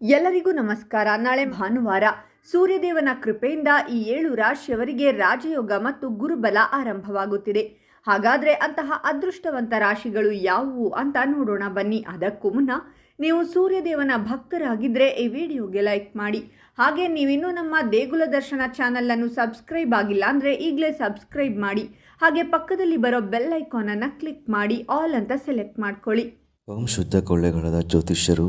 ಎಲ್ಲರಿಗೂ ನಮಸ್ಕಾರ. ನಾಳೆ ಭಾನುವಾರ ಸೂರ್ಯದೇವನ ಕೃಪೆಯಿಂದ ಈ ಏಳು ರಾಶಿಯವರಿಗೆ ರಾಜಯೋಗ ಮತ್ತು ಗುರುಬಲ ಆರಂಭವಾಗುತ್ತಿದೆ. ಹಾಗಾದ್ರೆ ಅಂತಹ ಅದೃಷ್ಟವಂತ ರಾಶಿಗಳು ಯಾವುವು ಅಂತ ನೋಡೋಣ ಬನ್ನಿ. ಅದಕ್ಕೂ ಮುನ್ನ ನೀವು ಸೂರ್ಯದೇವನ ಭಕ್ತರಾಗಿದ್ದರೆ ಈ ವಿಡಿಯೋಗೆ ಲೈಕ್ ಮಾಡಿ. ಹಾಗೆ ನೀವಿನ್ನೂ ನಮ್ಮ ದೇಗುಲ ದರ್ಶನ ಚಾನಲನ್ನು ಸಬ್ಸ್ಕ್ರೈಬ್ ಆಗಿಲ್ಲ ಅಂದರೆ ಈಗಲೇ ಸಬ್ಸ್ಕ್ರೈಬ್ ಮಾಡಿ. ಹಾಗೆ ಪಕ್ಕದಲ್ಲಿ ಬರೋ ಬೆಲ್ ಐಕಾನನ್ನು ಕ್ಲಿಕ್ ಮಾಡಿ. ಆಲ್ ಅಂತ ಸೆಲೆಕ್ಟ್ ಮಾಡ್ಕೊಳ್ಳಿ. ಓಂ ಶುದ್ಧ ಕೊಳ್ಳೆಗಳದ ಜ್ಯೋತಿಷ್ಯರು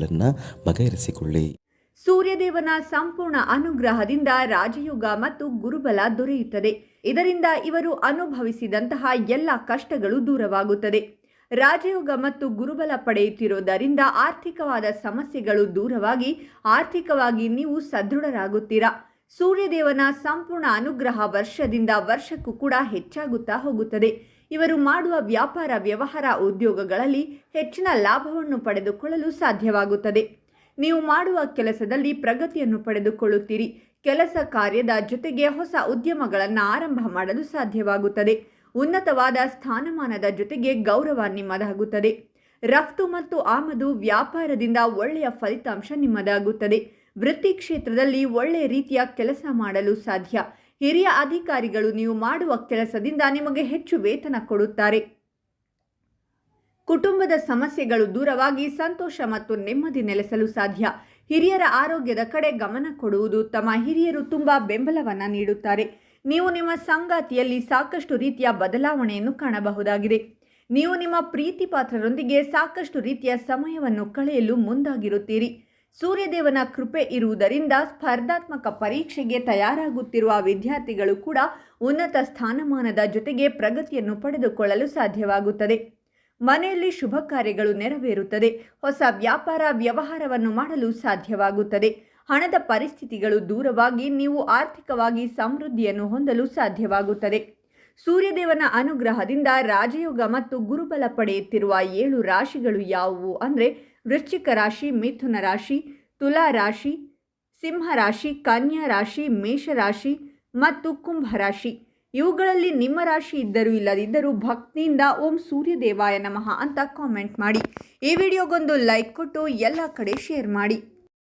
ಸಮಸ್ಯೆಗಳನ್ನು ಬಗೆಹರಿಸಿಕೊಳ್ಳಿ. ಸೂರ್ಯದೇವನ ಸಂಪೂರ್ಣ ಅನುಗ್ರಹದಿಂದ ರಾಜಯೋಗ ಮತ್ತು ಗುರುಬಲ ದೊರೆಯುತ್ತದೆ. ಇದರಿಂದ ಇವರು ಅನುಭವಿಸಿದಂತಹ ಎಲ್ಲ ಕಷ್ಟಗಳು ದೂರವಾಗುತ್ತದೆ. ರಾಜಯೋಗ ಮತ್ತು ಗುರುಬಲ ಪಡೆಯುತ್ತಿರುವುದರಿಂದ ಆರ್ಥಿಕವಾದ ಸಮಸ್ಯೆಗಳು ದೂರವಾಗಿ, ಆರ್ಥಿಕವಾಗಿ ನೀವು ಸದೃಢರಾಗುತ್ತೀರಾ? ಸೂರ್ಯದೇವನ ಸಂಪೂರ್ಣ ಅನುಗ್ರಹ ವರ್ಷದಿಂದ ವರ್ಷಕ್ಕೂ ಕೂಡ ಹೆಚ್ಚಾಗುತ್ತಾ ಹೋಗುತ್ತದೆ. ಇವರು ಮಾಡುವ ವ್ಯಾಪಾರ ವ್ಯವಹಾರ ಉದ್ಯೋಗಗಳಲ್ಲಿ ಹೆಚ್ಚಿನ ಲಾಭವನ್ನು ಪಡೆದುಕೊಳ್ಳಲು ಸಾಧ್ಯವಾಗುತ್ತದೆ. ನೀವು ಮಾಡುವ ಕೆಲಸದಲ್ಲಿ ಪ್ರಗತಿಯನ್ನು ಪಡೆದುಕೊಳ್ಳುತ್ತೀರಿ. ಕೆಲಸ ಕಾರ್ಯದ ಜೊತೆಗೆ ಹೊಸ ಉದ್ಯಮಗಳನ್ನು ಆರಂಭ ಮಾಡಲು ಸಾಧ್ಯವಾಗುತ್ತದೆ. ಉನ್ನತವಾದ ಸ್ಥಾನಮಾನದ ಜೊತೆಗೆ ಗೌರವ ನಿಮ್ಮದಾಗುತ್ತದೆ. ರಫ್ತು ಮತ್ತು ಆಮದು ವ್ಯಾಪಾರದಿಂದ ಒಳ್ಳೆಯ ಫಲಿತಾಂಶ ನಿಮ್ಮದಾಗುತ್ತದೆ. ವೃತ್ತಿ ಕ್ಷೇತ್ರದಲ್ಲಿ ಒಳ್ಳೆಯ ರೀತಿಯ ಕೆಲಸ ಮಾಡಲು ಸಾಧ್ಯ. ಹಿರಿಯ ಅಧಿಕಾರಿಗಳು ನೀವು ಮಾಡುವ ಕೆಲಸದಿಂದ ನಿಮಗೆ ಹೆಚ್ಚು ವೇತನ ಕೊಡುತ್ತಾರೆ. ಕುಟುಂಬದ ಸಮಸ್ಯೆಗಳು ದೂರವಾಗಿ ಸಂತೋಷ ಮತ್ತು ನೆಮ್ಮದಿ ನೆಲೆಸಲು ಸಾಧ್ಯ. ಹಿರಿಯರ ಆರೋಗ್ಯದ ಕಡೆ ಗಮನ ಕೊಡುವುದು ತಮ್ಮ ಹಿರಿಯರು ತುಂಬ ಬೆಂಬಲವನ್ನು ನೀಡುತ್ತಾರೆ. ನೀವು ನಿಮ್ಮ ಸಂಗಾತಿಯಲ್ಲಿ ಸಾಕಷ್ಟು ರೀತಿಯ ಬದಲಾವಣೆಯನ್ನು ಕಾಣಬಹುದಾಗಿದೆ. ನೀವು ನಿಮ್ಮ ಪ್ರೀತಿ ಪಾತ್ರರೊಂದಿಗೆ ಸಾಕಷ್ಟು ರೀತಿಯ ಸಮಯವನ್ನು ಕಳೆಯಲು ಮುಂದಾಗಿರುತ್ತೀರಿ. ಸೂರ್ಯದೇವನ ಕೃಪೆ ಇರುವುದರಿಂದ ಸ್ಪರ್ಧಾತ್ಮಕ ಪರೀಕ್ಷೆಗೆ ತಯಾರಾಗುತ್ತಿರುವ ವಿದ್ಯಾರ್ಥಿಗಳು ಕೂಡ ಉನ್ನತ ಸ್ಥಾನಮಾನದ ಜೊತೆಗೆ ಪ್ರಗತಿಯನ್ನು ಪಡೆದುಕೊಳ್ಳಲು ಸಾಧ್ಯವಾಗುತ್ತದೆ. ಮನೆಯಲ್ಲಿ ಶುಭ ಕಾರ್ಯಗಳು ನೆರವೇರುತ್ತದೆ. ಹೊಸ ವ್ಯಾಪಾರ ವ್ಯವಹಾರವನ್ನು ಮಾಡಲು ಸಾಧ್ಯವಾಗುತ್ತದೆ. ಹಣದ ಪರಿಸ್ಥಿತಿಗಳು ದೂರವಾಗಿ ನೀವು ಆರ್ಥಿಕವಾಗಿ ಸಮೃದ್ಧಿಯನ್ನು ಹೊಂದಲು ಸಾಧ್ಯವಾಗುತ್ತದೆ. ಸೂರ್ಯದೇವನ ಅನುಗ್ರಹದಿಂದ ರಾಜಯೋಗ ಮತ್ತು ಗುರುಬಲ ಪಡೆಯುತ್ತಿರುವ ಏಳು ರಾಶಿಗಳು ಯಾವುವು ಅಂದರೆ ವೃಶ್ಚಿಕ ರಾಶಿ, ಮಿಥುನ ರಾಶಿ, ತುಲಾ ರಾಶಿ, ಸಿಂಹ ರಾಶಿ, ಕನ್ಯಾ ರಾಶಿ ಮೇಷರಾಶಿ ಮತ್ತು ಕುಂಭ ರಾಶಿ. ಇವುಗಳಲ್ಲಿ ನಿಮ್ಮ ರಾಶಿ ಇದ್ದರೂ ಇಲ್ಲದಿದ್ದರೂ ಭಕ್ತಿಯಿಂದ ಓಂ ಸೂರ್ಯದೇವಾಯ ನಮಃ ಅಂತ ಕಾಮೆಂಟ್ ಮಾಡಿ. ಈ ವಿಡಿಯೋಗೊಂದು ಲೈಕ್ ಕೊಟ್ಟು ಎಲ್ಲ ಕಡೆ ಶೇರ್ ಮಾಡಿ.